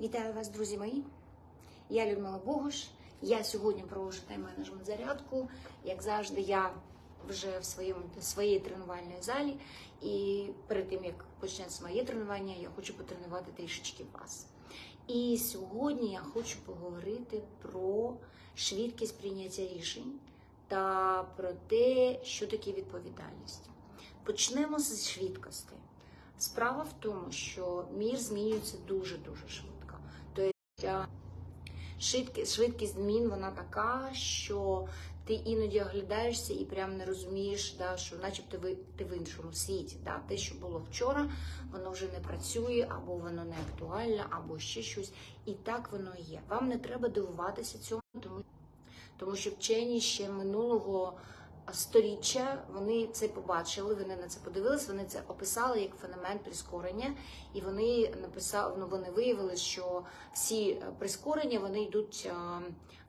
Вітаю вас, друзі мої. Я Людмила Богуш. Я сьогодні проводжу тайм-менеджмент зарядку. Як завжди, я вже в своєму своїй тренувальній залі. І перед тим як почнеться моє тренування, я хочу потренувати трішечки вас. І сьогодні я хочу поговорити про швидкість прийняття рішень та про те, що таке відповідальність. Почнемо з швидкості. Справа в тому, що мір змінюється дуже-дуже швидко. Швидкість, швидкість змін вона така, що ти іноді оглядаєшся і прям не розумієш, да, що начебто ви ти в іншому світі. Да. Те, що було вчора, воно вже не працює, або воно не актуальне, або ще щось. І так воно є. Вам не треба дивуватися цьому, тому, тому що вчені ще минулого сторіччя вони це побачили, вони на це подивились, вони це описали як феномен прискорення, і вони написали, ну вони виявили, що всі е, прискорення вони йдуть, е,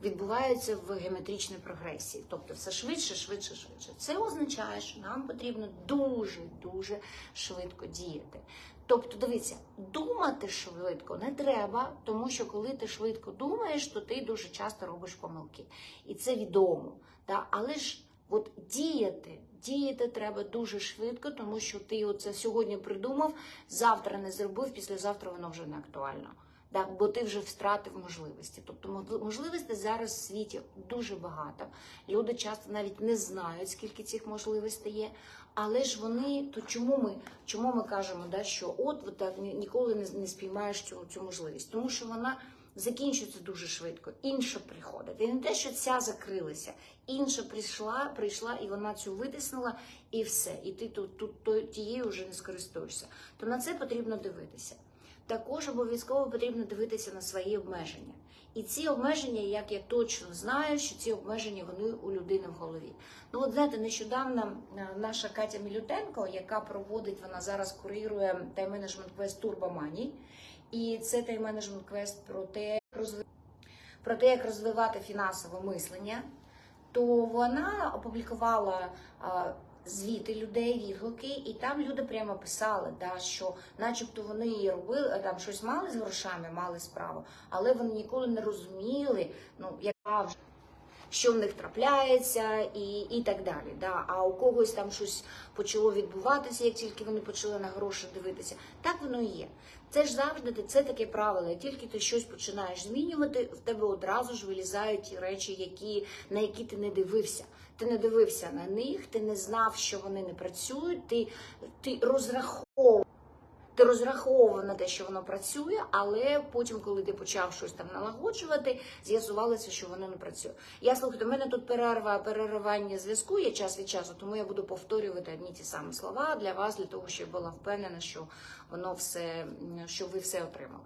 відбуваються в геометричній прогресії, тобто все швидше, швидше, швидше. Це означає, що нам потрібно дуже дуже швидко діяти. Тобто, дивіться, думати швидко не треба, тому що коли ти швидко думаєш, то ти дуже часто робиш помилки. І це відомо. Да? Але ж от діяти, діяти треба дуже швидко, тому що ти оце сьогодні придумав, завтра не зробив, післязавтра воно вже не актуально. Да, бо ти вже втратив можливості. Тобто можливостей зараз в світі дуже багато. Люди часто навіть не знають, скільки цих можливостей є. Але ж вони, то чому ми чому ми кажемо, да, що от, от так ніколи не, не спіймаєш цю, цю можливість? Тому що вона закінчується дуже швидко, інша приходить. І не те, що ця закрилася, інша прийшла, прийшла і вона цю витиснула, і все. І ти тут, тут, тут тією вже не скористуєшся. То на це потрібно дивитися. Також обов'язково потрібно дивитися на свої обмеження. І ці обмеження, як я точно знаю, що ці обмеження вони у людини в голові. Ну, от знаєте, нещодавно наша Катя Мілютенко, яка проводить, вона зараз курирує тайм-менеджмент квест Турбомані. І це тайм-менеджмент квест про те, про те, як розвивати фінансове мислення. То вона опублікувала звіти людей, відгуки, і там люди прямо писали, да, що, начебто, вони робили, там щось мали з грошами, мали справу, але вони ніколи не розуміли, ну яка вже. Що в них трапляється, і і так далі. Да? А у когось там щось почало відбуватися, як тільки вони почали на гроші дивитися. Так воно і є. Це ж завжди це таке правило. Тільки ти щось починаєш змінювати, в тебе одразу ж вилізають ті речі, які, на які ти не дивився. Ти не дивився на них, ти не знав, що вони не працюють, ти, ти розраховував. Ти розраховував на те, що воно працює, але потім, коли ти почав щось там налагоджувати, з'ясувалося, що воно не працює. Я слухайте, у мене тут перерва, переривання зв'язку є час від часу, тому я буду повторювати одні ті самі слова для вас, для того, щоб я була впевнена, що воно все, що ви все отримали.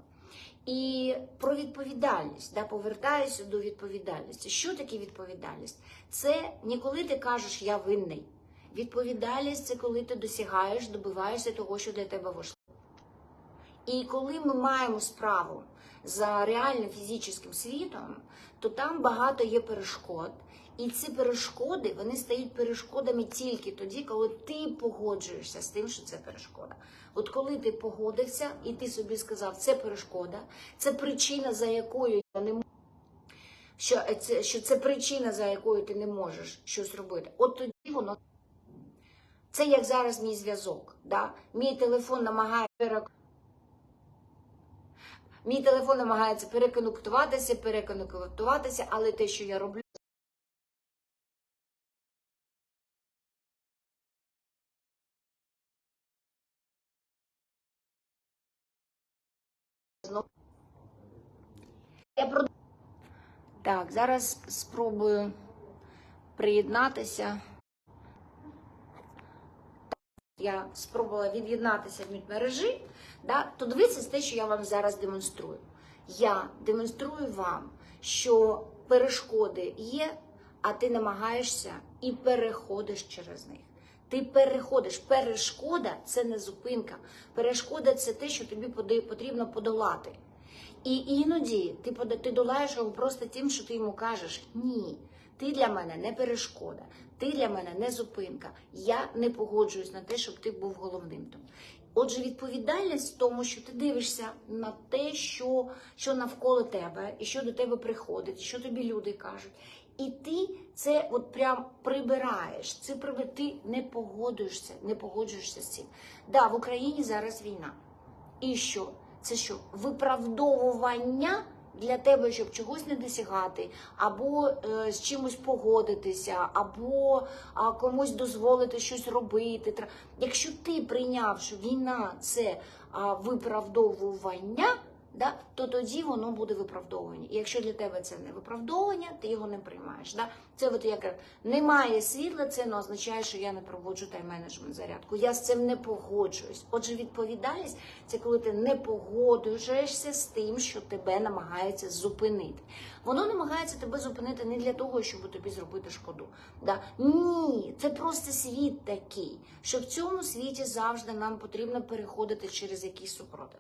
І про відповідальність, да, повертаюся до відповідальності. Що таке відповідальність? Це не коли ти кажеш я винний. Відповідальність це коли ти досягаєш, добиваєшся того, що для тебе важливо. І коли ми маємо справу за реальним фізичним світом, то там багато є перешкод. І ці перешкоди вони стають перешкодами тільки тоді, коли ти погоджуєшся з тим, що це перешкода. От коли ти погодився і ти собі сказав, це перешкода, це причина, за якою я не можу, що це, що це причина, за якою ти не можеш щось робити. От тоді воно це як зараз мій зв'язок. Да? Мій телефон намагає Мій телефон намагається переконектуватися, переконектуватися, але те, що я роблю. Я про... Так, зараз спробую приєднатися. Я спробувала від'єднатися від мережі, да, то дивіться те, що я вам зараз демонструю. Я демонструю вам, що перешкоди є, а ти намагаєшся і переходиш через них. Ти переходиш. Перешкода це не зупинка. Перешкода це те, що тобі потрібно подолати. І іноді ти ти долаєш його просто тим, що ти йому кажеш ні. Ти для мене не перешкода, ти для мене не зупинка. Я не погоджуюсь на те, щоб ти був головним. Отже, відповідальність в тому, що ти дивишся на те, що, що навколо тебе, і що до тебе приходить, що тобі люди кажуть. І ти це от прям прибираєш. Це ти не погоджуєшся, не погоджуєшся з цим. Да, в Україні зараз війна. І що? Це що? Виправдовування для тебе, щоб чогось не досягати, або е, з чимось погодитися, або комусь дозволити щось робити. Якщо ти прийняв, що війна це виправдовування, да, то тоді воно буде виправдовування. І якщо для тебе це не виправдовування, ти його не приймаєш. Да? Це от як немає світла, це не означає, що я не проводжу тайм-менеджмент зарядку. Я з цим не погоджуюсь. Отже, відповідальність це коли ти не погоджуєшся з тим, що тебе намагається зупинити. Воно намагається тебе зупинити не для того, щоб тобі зробити шкоду. Да? Ні, це просто світ такий, що в цьому світі завжди нам потрібно переходити через якийсь супротив.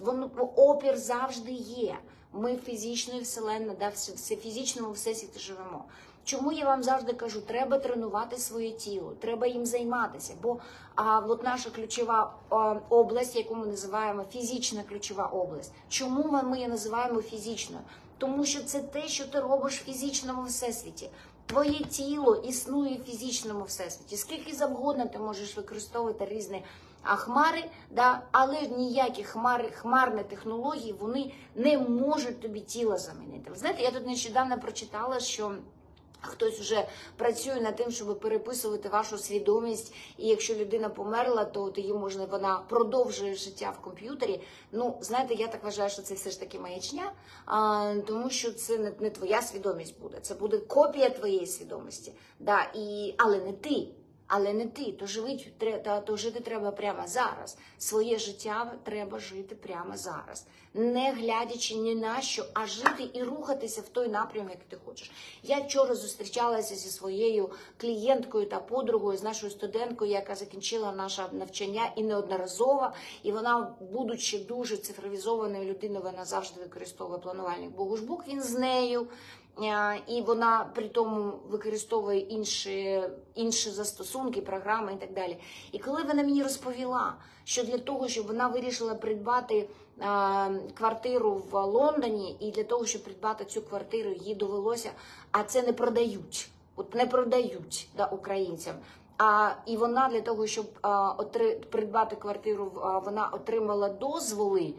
Воно опір завжди є. Ми фізичною вселенна, да, все, фізичному всесвіті живемо. Чому я вам завжди кажу, треба тренувати своє тіло, треба їм займатися. Бо а, от наша ключова а, область, яку ми називаємо фізична ключова область. Чому ми її називаємо фізичною? Тому що це те, що ти робиш в фізичному всесвіті. Твоє тіло існує в фізичному всесвіті. Скільки завгодно ти можеш використовувати різні хмари, да, але ніякі хмари, хмарні технології вони не можуть тобі тіло замінити. Ви знаєте, я тут нещодавно прочитала, що. Хтось вже працює над тим, щоб переписувати вашу свідомість, і якщо людина померла, то її можна вона продовжує життя в комп'ютері. Ну знаєте, я так вважаю, що це все ж таки маячня, а, тому що це не, не твоя свідомість буде. Це буде копія твоєї свідомості. Да, і, але не ти. Але не ти, то жити, тре- то жити треба прямо зараз. Своє життя треба жити прямо зараз, не глядячи ні на що, а жити і рухатися в той напрям, який ти хочеш. Я вчора зустрічалася зі своєю клієнткою та подругою, з нашою студенткою, яка закінчила наше навчання і неодноразово. І вона, будучи дуже цифровізованою людиною, вона завжди використовує планувальник Богушбук. Він з нею. Е, і вона при тому використовує інші, інші застосунки, програми і так далі. І коли вона мені розповіла, що для того, щоб вона вирішила придбати е, квартиру в Лондоні, і для того, щоб придбати цю квартиру, їй довелося, а це не продають, от не продають да, українцям. А і вона для того, щоб а, отри, придбати квартиру, а, вона отримала дозволи.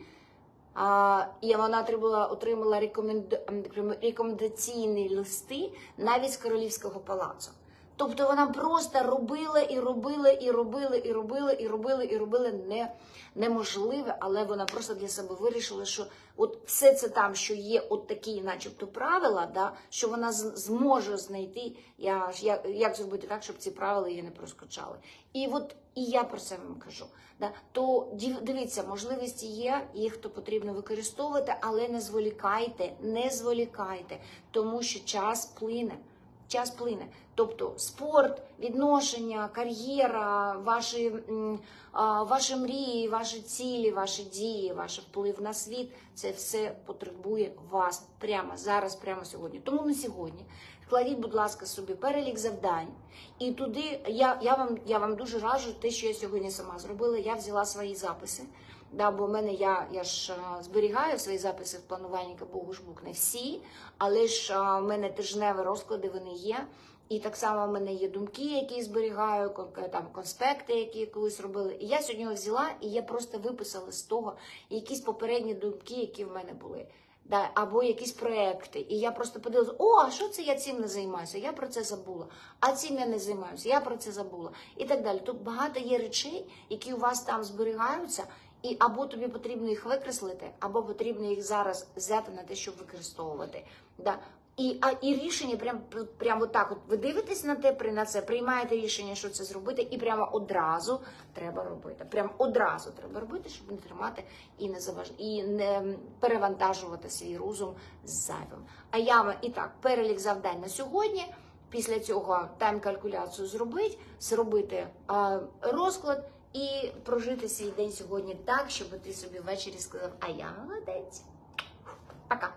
І вона отримала, отримала рекоменд... рекомендаційні листи навіть з королівського палацу. Тобто вона просто робила і робила, і робила, і робила, і робила, і робила не, неможливе, але вона просто для себе вирішила, що от все це там, що є от такі, начебто, правила, да, що вона зможе знайти, я, як, як зробити так, щоб ці правила її не проскочали. І от і я про це вам кажу. Да? То дивіться, можливості є, їх то потрібно використовувати, але не зволікайте, не зволікайте, тому що час плине. Час плине. Тобто спорт, відношення, кар'єра, ваші, ваші мрії, ваші цілі, ваші дії, ваш вплив на світ це все потребує вас прямо зараз, прямо сьогодні. Тому на сьогодні вкладіть, будь ласка, собі перелік завдань. І туди я, я, вам, я вам дуже раджу те, що я сьогодні сама зробила. Я взяла свої записи. Да, бо в мене я, я ж зберігаю свої записи в планувальника Богушбук, не всі, але ж в мене тижневі розклади вони є. І так само в мене є думки, які зберігаю, там конспекти, які колись робили. І я сьогодні взяла, і я просто виписала з того якісь попередні думки, які в мене були. Да, або якісь проекти. І я просто подивилася, о, а що це я цим не займаюся? Я про це забула. А цим я не займаюся, я про це забула. І так далі. Тут багато є речей, які у вас там зберігаються, і або тобі потрібно їх викреслити, або потрібно їх зараз взяти на те, щоб використовувати. Да. І, а, і рішення прям, прям отак. От ви дивитесь на те, при- на це, приймаєте рішення, що це зробити, і прямо одразу треба робити. Прям одразу треба робити, щоб не тримати і не заваж... і не перевантажувати свій розум зайвим. А я вам і так, перелік завдань на сьогодні. Після цього тайм-калькуляцію зробити, зробити розклад і прожити свій день сьогодні так, щоб ти собі ввечері сказав, а я молодець. Пока.